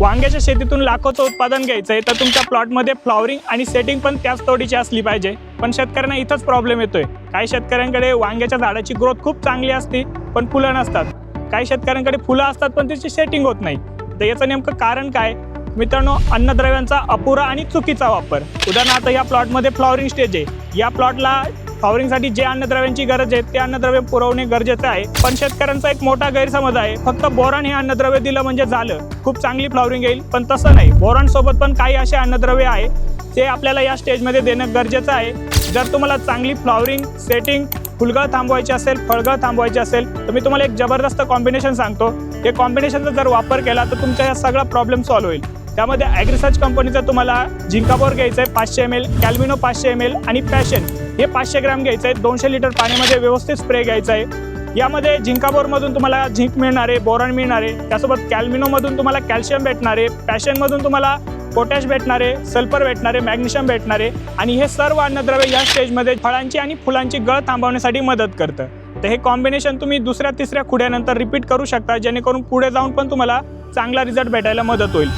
वांग्याच्या शेतीतून लाखोचं उत्पादन घ्यायचं आहे तर तुमच्या प्लॉटमध्ये फ्लॉवरिंग आणि सेटिंग पण त्याच तोडीची असली पाहिजे. पण शेतकऱ्यांना इथंच प्रॉब्लेम येतोय. काही शेतकऱ्यांकडे वांग्याच्या झाडाची ग्रोथ खूप चांगली असते पण फुलं नसतात. काही शेतकऱ्यांकडे फुलं असतात पण त्याची सेटिंग होत नाही. तर याचं नेमकं कारण काय? मित्रांनो अन्नद्रव्यांचा अपुरा आणि चुकीचा वापर. उदाहरणार्थ या प्लॉटमध्ये फ्लॉवरिंग स्टेज आहे. या प्लॉटला फ्लॉवरिंगसाठी जे अन्नद्रव्यांची गरज आहे ते अन्नद्रव्य पुरवणे गरजेचं आहे. पण शेतकऱ्यांचा एक मोठा गैरसमज आहे फक्त बोरॉन हे अन्नद्रव्य दिलं म्हणजे झालं. खूप चांगली फ्लॉवरिंग येईल पण तसं नाही. बोरॉन सोबत पण काही असे अन्नद्रव्य आहे ते आपल्याला या स्टेजमध्ये देणं गरजेचं आहे. जर तुम्हाला चांगली फ्लॉवरिंग सेटिंग फुलगळ थांबवायची असेल फळगळ थांबवायची असेल तर मी तुम्हाला एक जबरदस्त कॉम्बिनेशन सांगतो. हे कॉम्बिनेशनचा जर वापर केला तर तुमचा या सगळा प्रॉब्लेम सॉल्व्ह होईल. त्यामध्ये ॲग्रिसर्च कंपनीचं तुम्हाला झिंकाबोर घ्यायचं आहे पाचशे एम एल कॅल्मिनो पाचशे एम एल आणि पॅशन हे पाचशे ग्रॅम घ्यायचं आहे दोनशे लिटर पाण्यामध्ये व्यवस्थित स्प्रे घ्यायचा आहे यामध्ये झिंकाबोरमधून तुम्हाला झिंक मिळणार आहे बोरॉन मिळणार आहे त्यासोबत कॅल्मिनोमधून तुम्हाला कॅल्शियम भेटणार आहे पॅशनमधून तुम्हाला पोटॅश भेटणार आहे सल्फर भेटणार आहे मॅग्नेशियम भेटणार आहे आणि हे सर्व अन्नद्रव्य या स्टेजमध्ये फळांची आणि फुलांची गळ थांबवण्यासाठी मदत करतं. तर हे कॉम्बिनेशन तुम्ही दुसऱ्या तिसऱ्या खुड्यानंतर रिपीट करू शकता जेणेकरून पुढे जाऊन पण तुम्हाला चांगला रिझल्ट भेटायला मदत होईल.